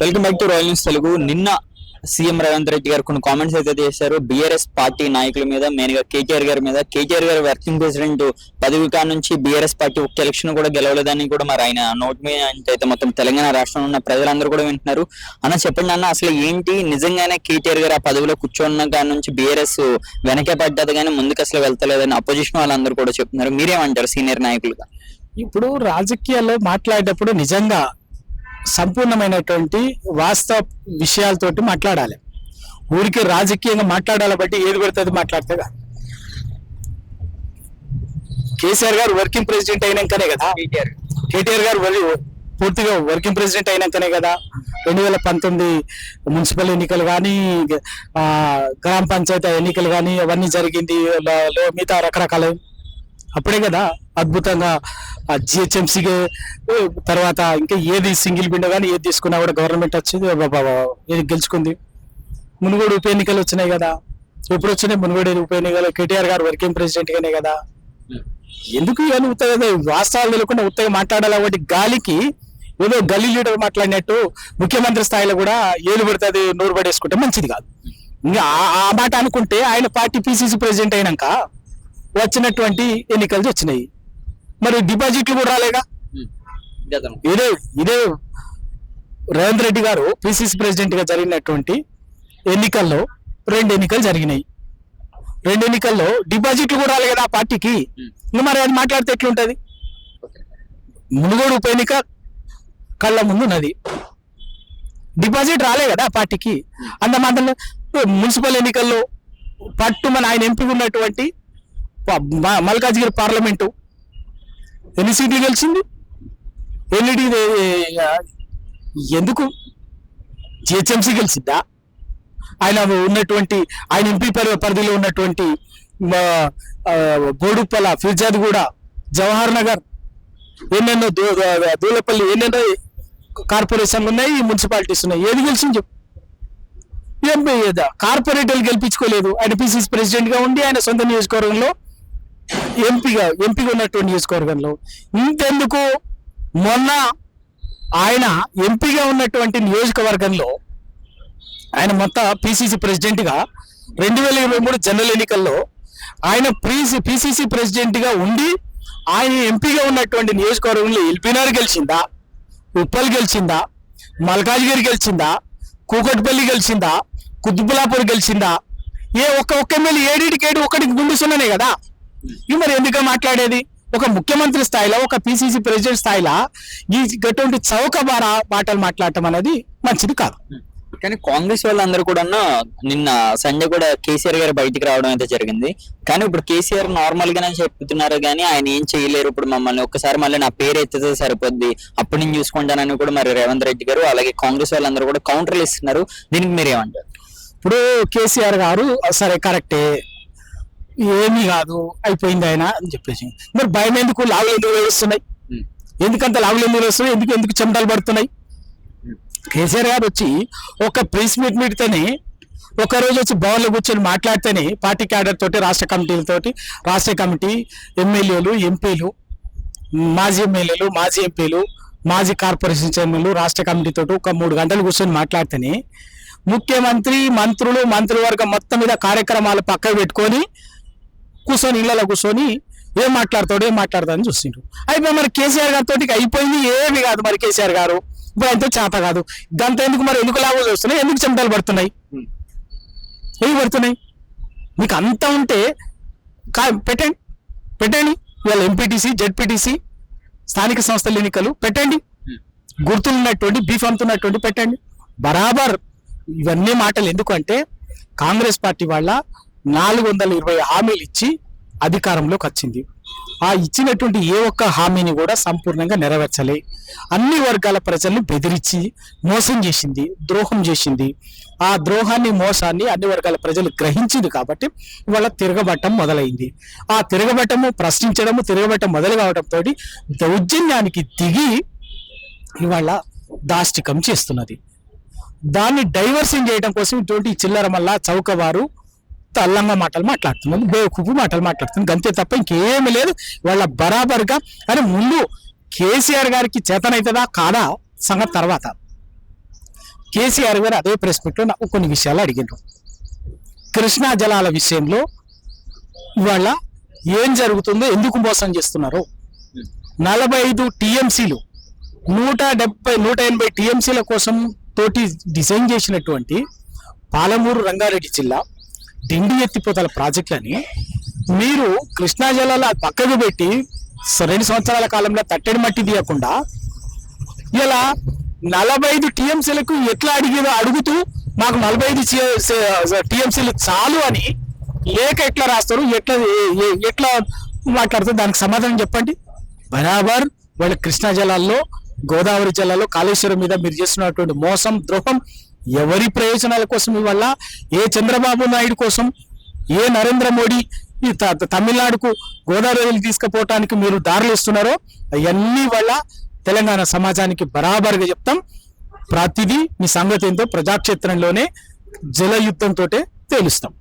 Welcome back to Royal news Telugu. నిన్న CM Revanth Reddy గారు కొన్ని కామెంట్స్ అయితే చేశారు. బీఆర్ఎస్ పార్టీ నాయకుల మీద మెయిన్గా కేటీఆర్ గారి మీద. కేటీఆర్ గారు వర్కింగ్ ప్రెసిడెంట్ పదవి కాడ నుంచి బీఆర్ఎస్ పార్టీ ఒక్క ఎలక్షన్ కూడా గెలవలేదని కూడా మరి ఆయన నోట్ మీద అయితే మొత్తం తెలంగాణ రాష్ట్రంలో ఉన్న ప్రజలందరూ కూడా వింటున్నారు. అన్న చెప్పండి అన్న అసలు ఏంటి? నిజంగానే కేటీఆర్ గారు ఆ పదవిలో కూర్చోన్న కాడ నుంచి బీఆర్ఎస్ వెనకే పడ్డది కానీ ముందుకు అసలు వెళ్తలేదని అపోజిషన్ వాళ్ళందరూ కూడా చెప్తున్నారు. మీరేమంటారు సీనియర్ నాయకులుగా? ఇప్పుడు రాజకీయాల్లో మాట్లాడేటప్పుడు నిజంగా సంపూర్ణమైనటువంటి వాస్తవ విషయాలతోటి మాట్లాడాలి. ఊరికి రాజకీయంగా మాట్లాడాలి బట్టి ఏది పడుతుంది మాట్లాడితే కాదు. కేసీఆర్ గారు వర్కింగ్ ప్రెసిడెంట్ అయినాకనే కదా? కేటీఆర్ గారు. పూర్తిగా వర్కింగ్ ప్రెసిడెంట్ అయినాకనే కదా? రెండు వేల పంతొమ్మిది మున్సిపల్ ఎన్నికలు కానీ గ్రామ పంచాయతీ ఎన్నికలు కానీ అవన్నీ జరిగింది. మిగతా రకరకాల. అప్పుడే కదా అద్భుతంగా జిహెచ్ఎంసీకి తర్వాత ఇంకా ఏది సింగిల్ విండో కానీ ఏది తీసుకున్నా కూడా గవర్నమెంట్ వచ్చింది ఏది గెలుచుకుంది. మునుగోడు ఉప ఎన్నికలు వచ్చినాయి కదా. ఎప్పుడు వచ్చినాయి? మునుగోడు ఉప ఎన్నికలు? కేటీఆర్ గారు వర్కింగ్ ప్రెసిడెంట్ గానే కదా. ఎందుకు ఇవన్నీ ఉత్తగా వాస్తవాలు తెలియకుండా ఉత్తగా మాట్లాడాలి? కాబట్టి గాలికి ఏదో గల్లీ లీడర్ మాట్లాడినట్టు ముఖ్యమంత్రి స్థాయిలో కూడా ఏలు పడుతుంది నోరు పడేసుకుంటే మంచిది కాదు. ఇంకా ఆ- ఆ మాట అనుకుంటే ఆయన పార్టీ పిసిసి ప్రెసిడెంట్ అయినాక వచ్చినటువంటి ఎన్నికలు వచ్చినాయి. మరి డిపాజిట్లు కూడా రాలేగా ఇదే ఇదే రేవంత్ రెడ్డి గారు పిసిసి ప్రెసిడెంట్గా జరిగినటువంటి ఎన్నికల్లో రెండు ఎన్నికలు జరిగినాయి. రెండు ఎన్నికల్లో డిపాజిట్లు కూడా రాలే కదా ఆ పార్టీకి. ఇంకా మరి అది మాట్లాడితే ఎట్లుంటది? మునుగోడు ఉప ఎన్నిక కళ్ళ ముందు ఉన్నది. డిపాజిట్ రాలే కదా పార్టీకి. అంత మాత్రం మున్సిపల్ ఎన్నికల్లో పట్టు మన ఆయన ఎంపీ ఉన్నటువంటి మల్కాజ్గిరి పార్లమెంటు. ఎన్ని సీట్లు గెలిచింది? ఎల్ఈడి ఎందుకు? జిహెచ్ఎంసీ గెలిచిందా ఆయన ఉన్నటువంటి ఆయన ఎంపీ పరి- పరిధిలో ఉన్నటువంటి మా, బోడుప్పల ఫిర్జాద్ కూడా జవహర్ నగర్. ఎన్నెన్నో దూ- దూలపల్లి ఎన్నెన్నో కార్పొరేషన్లు ఉన్నాయి మున్సిపాలిటీస్ ఉన్నాయి. ఏది గెలిచింది ఎంపీ కార్పొరేటర్లు గెలిపించుకోలేదు. ఆయన పిసిసి ప్రెసిడెంట్గా ఉండి ఆయన సొంత నియోజకవర్గంలో ఎంపీగా ఎంపీగా ఉన్నటువంటి నియోజకవర్గంలో ఇంతెందుకు మొన్న ఆయన ఎంపీగా ఉన్నటువంటి నియోజకవర్గంలో ఆయన మొత్తం పిసిసి ప్రెసిడెంట్గా రెండు వేల ఇరవై మూడు జనరల్ ఎన్నికల్లో ఆయన ప్రీసి పిసిసి ప్రెసిడెంట్గా ఉండి ఆయన ఎంపీగా ఉన్నటువంటి నియోజకవర్గంలో ఎల్పినార్ గెలిచిందా ఉప్పల్ గెలిచిందా మల్కాజ్గిరి గెలిచిందా కూకట్పల్లి గెలిచిందా కుతుబులాపూర్ గెలిచిందా? ఏ ఒక్క ఒక్క ఎమ్మెల్యే ఏడిటికి ఏడు ఒకటికి గుండుస్తున్నానే కదా? మరి ఎందుకు మాట్లాడేది? ఒక ముఖ్యమంత్రి స్థాయిలో ఒక పిసిసి ప్రెసిడెంట్ స్థాయిలో ఈ గటువంటి చౌక బార మాటలు మాట్లాడటం అనేది మంచిది కాదు. కానీ కాంగ్రెస్ వాళ్ళందరూ కూడా నిన్న సండే కూడా కేసీఆర్ గారు బయటికి రావడం అయితే జరిగింది. కానీ ఇప్పుడు కేసీఆర్ నార్మల్ గానే చెప్తున్నారు కానీ ఆయన ఏం చేయలేరు. ఇప్పుడు మమ్మల్ని ఒక్కసారి మళ్ళీ నా పేరు ఎత్తితే సరిపోద్ది. అప్పుడు నేను చూసుకుంటానని కూడా మరి రేవంత్ రెడ్డి గారు అలాగే కాంగ్రెస్ వాళ్ళందరూ కూడా కౌంటర్లు ఇస్తున్నారు. దీనికి మీరేమంటారు? ఇప్పుడు కేసీఆర్ గారు సరే కరెక్టే. ఏమీ కాదు అయిపోయింది ఆయన అని చెప్పేసి. మరి భయం ఎందుకు? లావులు ఎందుకు వేస్తున్నాయి? ఎందుకంత లావులు ఎందుకు వేస్తున్నాయి? ఎందుకు ఎందుకు చెమటలు పడుతున్నాయి? కేసీఆర్ గారు వచ్చి ఒక ప్రెస్ మీట్ మీట్తోనే ఒక రోజు వచ్చి భవన్లో కూర్చొని మాట్లాడితేనే పార్టీ క్యాడర్ తోటి రాష్ట్ర కమిటీలతోటి రాష్ట్ర కమిటీ ఎమ్మెల్యేలు ఎంపీలు మాజీ ఎమ్మెల్యేలు మాజీ ఎంపీలు మాజీ కార్పొరేషన్ చైర్మన్లు రాష్ట్ర కమిటీ తోటి ఒక మూడు గంటలు కూర్చొని మాట్లాడితేనే ముఖ్యమంత్రి మంత్రులు మంత్రివర్గం మొత్తం మీద కార్యక్రమాలు పక్కకు పెట్టుకొని కూర్చొని ఇళ్ళలో కూర్చొని ఏం మాట్లాడతాడు ఏం మాట్లాడతాడని చూసిండ్రు. అయిపోయి మరి కేసీఆర్ గారితో అయిపోయింది ఏమి కాదు మరి కేసీఆర్ గారు. ఇప్పుడు ఆయనతో చేత కాదు. దాంతో ఎందుకు మరి ఎందుకు లాభాలు వస్తున్నాయి? ఎందుకు చెమటలు పడుతున్నాయి? ఏవి పడుతున్నాయి? మీకు అంత ఉంటే కా పెట్టండి. పెట్టండి. ఇవాళ ఎంపీటీసీ జెడ్పీటీసీ స్థానిక సంస్థల ఎన్నికలు పెట్టండి. గుర్తులున్నటువంటి బీఫ్ అమ్ముతున్నటువంటి పెట్టండి. బరాబర్ ఇవన్నీ మాటలు ఎందుకంటే కాంగ్రెస్ పార్టీ వాళ్ళ నాలుగు వందల ఇరవై హామీలు ఇచ్చి అధికారంలోకి వచ్చింది ఆ ఇచ్చినటువంటి ఏ ఒక్క హామీని కూడా సంపూర్ణంగా నెరవేర్చలే. అన్ని వర్గాల ప్రజల్ని బెదిరించి మోసం చేసింది ద్రోహం చేసింది. ఆ ద్రోహాన్ని మోసాన్ని అన్ని వర్గాల ప్రజలు గ్రహించింది కాబట్టి ఇవాళ తిరగబట్టం మొదలైంది. ఆ తిరగబట్టము ప్రశ్నించడము తిరగబట్టం మొదలు కావడంతో దౌర్జన్యానికి దిగి ఇవాళ దాష్టికం చేస్తున్నది. దాన్ని డైవర్షన్ చేయడం కోసం ఇటువంటి చిల్లర మళ్ళా చౌకవారు అల్లంగా మాటలు మాట్లాడుతున్నారు బేవకూపు మాటలు మాట్లాడుతున్నారు అంతే తప్ప ఇంకేమి లేదు. వాళ్ళ బరాబర్గా అని ముందు కేసీఆర్ గారికి చేతనైతుందా కాదా సంగతి తర్వాత. కేసీఆర్ గారు అదే ప్రెస్ మీట్లో నాకు కొన్ని విషయాలు అడిగినారు కృష్ణా జలాల విషయంలో ఇవాళ ఏం జరుగుతుందో ఎందుకు మోసం చేస్తున్నారు. నలభై ఐదు టీఎంసీలు నూట డెబ్బై నూట ఎనభై టీఎంసీల కోసం తోటి డిజైన్ చేసినటువంటి పాలమూరు రంగారెడ్డి జిల్లా దిండి ఎత్తిపోతల ప్రాజెక్టులని. మీరు కృష్ణా జలాలు పక్కకు పెట్టి రెండు సంవత్సరాల కాలంలో తట్టడి మట్టి తీయకుండా ఇలా నలభై ఐదు టీఎంసీలకు ఎట్లా అడిగేదో అడుగుతూ మాకు నలభై ఐదు టీఎంసీలు చాలు అని లేక ఎట్లా రాస్తారు? ఎట్లా ఎట్లా మాట్లాడుతారు? దానికి సమాధానం చెప్పండి. బరాబర్ వాళ్ళ కృష్ణా జలాల్లో గోదావరి జిల్లాలో కాళేశ్వరం మీద మీరు చేస్తున్నటువంటి మోసం ద్రోహం ఎవరి ప్రయోజనాల కోసం ఇవల్ల ఏ చంద్రబాబు నాయుడు కోసం ఏ నరేంద్ర మోడీ ఈ తమిళనాడుకు గోదావరి తీసుకుపోవటానికి మీరు దారులు ఇస్తున్నారో అవన్నీ వల్ల తెలంగాణ సమాజానికి బరాబరుగా చెప్తాం. ప్రతిదీ మీ సంగతి ఏంటో ప్రజాక్షేత్రంలోనే జల యుద్ధంతో తేలుస్తాం